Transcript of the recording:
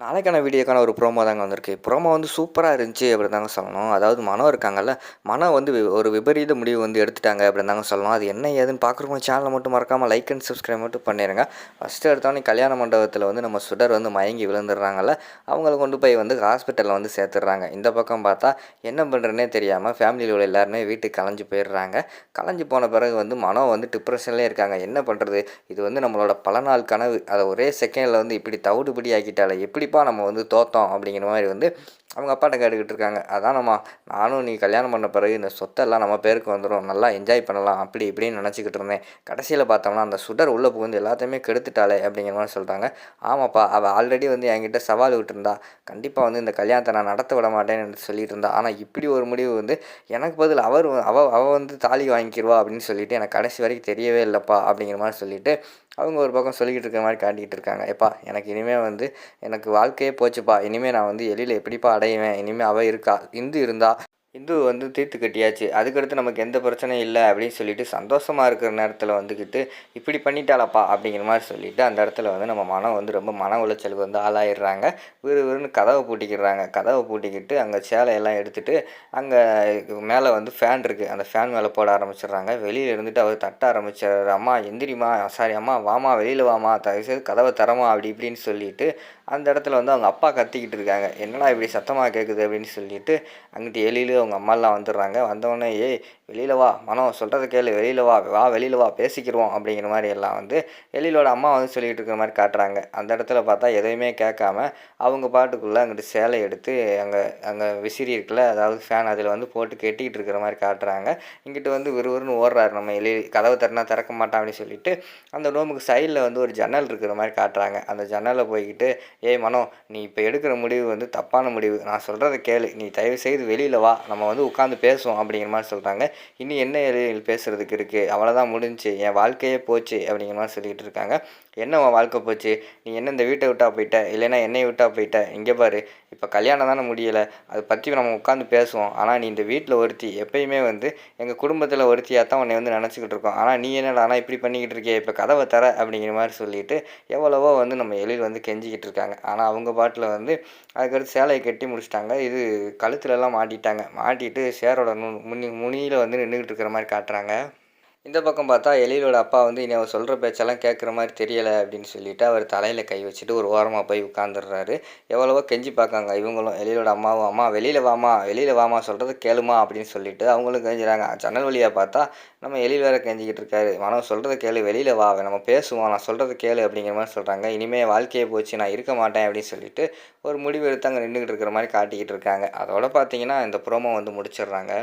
நாளைக்கான வீடியோக்கான ஒரு ப்ரோமோ தாங்க வந்திருக்கு. ப்ரோமோ வந்து சூப்பராக இருந்துச்சு அப்படி தாங்க சொல்லணும். அதாவது மனம் இருக்காங்கல்ல மனம் வந்து ஒரு விபரீத முடிவு வந்து எடுத்துட்டாங்க அப்படின்னு தாங்க சொல்லணும். அது என்ன ஏதுன்னு பார்க்குறவங்க சேனலை மட்டும் மறக்காமல் லைக் அண்ட் சப்ஸ்கிரைப் மட்டும் பண்ணிடுங்க ஃபஸ்ட்டு எடுத்தோடனே கல்யாண மண்டபத்தில் வந்து நம்ம சுடர் வந்து மயங்கி விழுந்துடுறாங்கல்ல அவங்கள கொண்டு போய் வந்து ஹாஸ்பிட்டலில் வந்து சேர்த்துடுறாங்க. இந்த பக்கம் பார்த்தா என்ன பண்ணுறேன்னே தெரியாமல் ஃபேமிலியில் உள்ள எல்லாருமே வீட்டுக்கு கலைஞ்சு போயிடுறாங்க. கலைஞ்சு போன பிறகு வந்து மனம் வந்து டிப்ரெஷன்லேயே இருக்காங்க. என்ன பண்ணுறது இது வந்து நம்மளோட பல நாள் கனவு. அதை ஒரே செகண்டில் வந்து இப்படி தவிடுபடி ஆக்கிட்டால எப்படி கண்டிப்பாக நம்ம வந்து தோத்தோம் அப்படிங்கிற மாதிரி வந்து அவங்க அப்பாட்ட கேட்டுக்கிட்டு இருக்காங்க. அதான் நம்ம நானும் நீ கல்யாணம் பண்ண பிறகு இந்த சொத்தெல்லாம் நம்ம பேருக்கு வந்துடும் நல்லா என்ஜாய் பண்ணலாம். அப்படி இப்படின்னு நினச்சிக்கிட்டு இருந்தேன். கடைசியில் பார்த்தோம்னா அந்த சுடர் உள்ளே புகுந்து எல்லாத்தையுமே கெடுத்துட்டாளே அப்படிங்கிற மாதிரி சொல்கிறாங்க ஆமாப்பா அவள் ஆல்ரெடி வந்து என்கிட்ட சவால் விட்டுருந்தா. கண்டிப்பாக வந்து இந்த கல்யாணத்தை நான் நடத்த விட மாட்டேன்னு சொல்லிட்டு இருந்தா. ஆனால் இப்படி ஒரு முடிவு வந்து எனக்கு பதில் அவர் அவள் அவள் வந்து தாலி வாங்கிக்கிடுவா அப்படின்னு சொல்லிட்டு எனக்கு கடைசி வரைக்கும் தெரியவே இல்லைப்பா அப்படிங்கிற மாதிரி சொல்லிட்டு அவங்க ஒரு பக்கம் சொல்லிக்கிட்டு இருக்கிற மாதிரி காட்டிக்கிட்டு இருக்காங்க. எப்பா எனக்கு இனிமேல் வந்து எனக்கு வாழ்க்கையே போச்சுப்பா. இனிமேல் நான் வந்து எழில எப்படிப்பா அடையுவேன் இனிமேல் அவள் இருக்கா? இந்து இருந்தால் இந்து வந்து தீர்த்து கட்டியாச்சு. அதுக்கடுத்து நமக்கு எந்த பிரச்சனையும் இல்லை அப்படின்னு சொல்லிட்டு சந்தோஷமாக இருக்கிற நேரத்தில் வந்துக்கிட்டு இப்படி பண்ணிட்டாளப்பா அப்படிங்கிற மாதிரி சொல்லிவிட்டு அந்த இடத்துல வந்து நம்ம மனம் வந்து ரொம்ப மன உளைச்சலுக்கு வந்து ஆளாயிடுறாங்க. விறு விறுன்னு கதவை பூட்டிக்கிறாங்க. கதவை பூட்டிக்கிட்டு அங்கே சேலையெல்லாம் எடுத்துகிட்டு அங்கே மேலே வந்து ஃபேன் இருக்குது அந்த ஃபேன் மேலே போட ஆரம்பிச்சிடுறாங்க. வெளியில் இருந்துட்டு அவர் தட்ட ஆரம்பிச்சார் அம்மா எந்திரிம்மா. சாரி அம்மா வாமா வெளியில் வாமா தயவுசெய்து கதவை தரமா அப்படி இப்படின்னு சொல்லிட்டு அந்த இடத்துல வந்து அவங்க அப்பா கத்திக்கிட்டு இருக்காங்க. என்னடா இப்படி சத்தமாக கேட்குது அப்படின்னு சொல்லிட்டு அங்கிட்டு எலியில அவங்க அம்மாலாம் வந்துடுறாங்க. வந்தவொடனே ஏய் வெளியில் வா. மனம் சொல்கிறத கேளு. வெளியில் வா. வா வெளியில் வா. பேசிக்கிடுவோம் அப்படிங்கிற மாதிரி எல்லாம் வந்து எழிலோட அம்மா வந்து சொல்லிக்கிட்டு இருக்கிற மாதிரி காட்டுறாங்க. அந்த இடத்துல பார்த்தா எதையுமே கேட்காம அவங்க பாட்டுக்குள்ளே அங்கிட்டு சேலை எடுத்து அங்கே அங்கே விசிறி இருக்குல்ல அதாவது ஃபேன் அதில் வந்து போட்டு கெட்டிக்கிட்டு இருக்கிற மாதிரி காட்டுறாங்க. இங்கிட்டு வந்து விறுவிறுன்னு ஓடுறாரு. நம்ம எலி கதவு திறனா திறக்க மாட்டான் அப்படின்னு சொல்லிட்டு அந்த ரூமுக்கு சைடில் வந்து ஒரு ஜன்னல் இருக்கிற மாதிரி காட்டுறாங்க. அந்த ஜன்னலில் போய்கிட்டு ஏய் மனோ நீ இப்போ எடுக்கிற முடிவு வந்து தப்பான முடிவு. நான் சொல்கிறத கேளு. நீ தயவு செய்து வெளியில் வா. நம்ம வந்து உட்காந்து பேசுவோம் அப்படிங்கிற மாதிரி சொல்கிறாங்க இன்னும் என்ன எழில் பேசுகிறதுக்கு இருக்குது அவ்வளோதான் முடிஞ்சுச்சு. என் வாழ்க்கையே போச்சு அப்படிங்கிற மாதிரி சொல்லிக்கிட்டு இருக்காங்க. என்ன உன் வாழ்க்கை போச்சு? நீ என்ன இந்த வீட்டை விட்டா போயிட்ட? இல்லைன்னா என்னையை விட்டா போயிட்ட? இங்கே பாரு. இப்போ கல்யாணம் தானே முடியலை. அதை பற்றி நம்ம உட்காந்து பேசுவோம். ஆனால் நீ இந்த வீட்டில் ஒருத்தி எப்பயுமே வந்து எங்கள் குடும்பத்தில் ஒருத்தியாக தான் உன்னை வந்து நினச்சிக்கிட்டு இருக்கோம். ஆனால் நீ என்னடா ஆனால் இப்படி பண்ணிக்கிட்டு இருக்கியே இப்போ கதவை தர அப்படிங்கிற மாதிரி சொல்லிட்டு எவ்வளவோ வந்து நம்ம எழில் வந்து கெஞ்சிக்கிட்டு இருக்காங்க. ஆனால் அவங்க பாட்டில் வந்து அதுக்கடுத்து சேலையை கட்டி முடிச்சிட்டாங்க. இது கழுத்துலலாம் மாட்டிட்டாங்க. மாட்டிட்டு சேரோட நு முனி முனியில் வந்து நின்றுக்கிட்டு இருக்கிற மாதிரி காட்டுறாங்க. இந்த பக்கம் பார்த்தா எழிலோட அப்பா வந்து இனி அவர் சொல்கிற பேச்செல்லாம் கேட்குற மாதிரி தெரியலை அப்படின்னு சொல்லிட்டு அவர் தலையில் கை வச்சுட்டு ஒரு ஓரமாக போய் உட்காந்துடுறாரு எவ்வளவோ கெஞ்சி பார்க்காங்க. இவங்களும் எழிலோட அம்மாவும் அம்மா வெளியில் வாமா வெளியில் வாமா சொல்கிறது கேளுமா அப்படின்னு சொல்லிட்டு அவங்களும் கெஞ்சுறாங்க. ஜன்னல் வழியாக பார்த்தா நம்ம எழில் வேற கெஞ்சிக்கிட்டு இருக்காரு. மனம் சொல்கிறத கேளு வெளியில் வா நம்ம பேசுவோம். நான் சொல்கிறது கேளு அப்படிங்கிற மாதிரி சொல்கிறாங்க இனிமேல் வாழ்க்கையை போச்சு நான் இருக்க மாட்டேன் அப்படின்னு சொல்லிட்டு ஒரு முடிவு எடுத்து அங்கே நின்றுக்கிட்டு இருக்கிற மாதிரி காட்டிக்கிட்டு இருக்காங்க. அதோட பார்த்தீங்கன்னா இந்த ப்ரோமோ வந்து முடிச்சிடுறாங்க.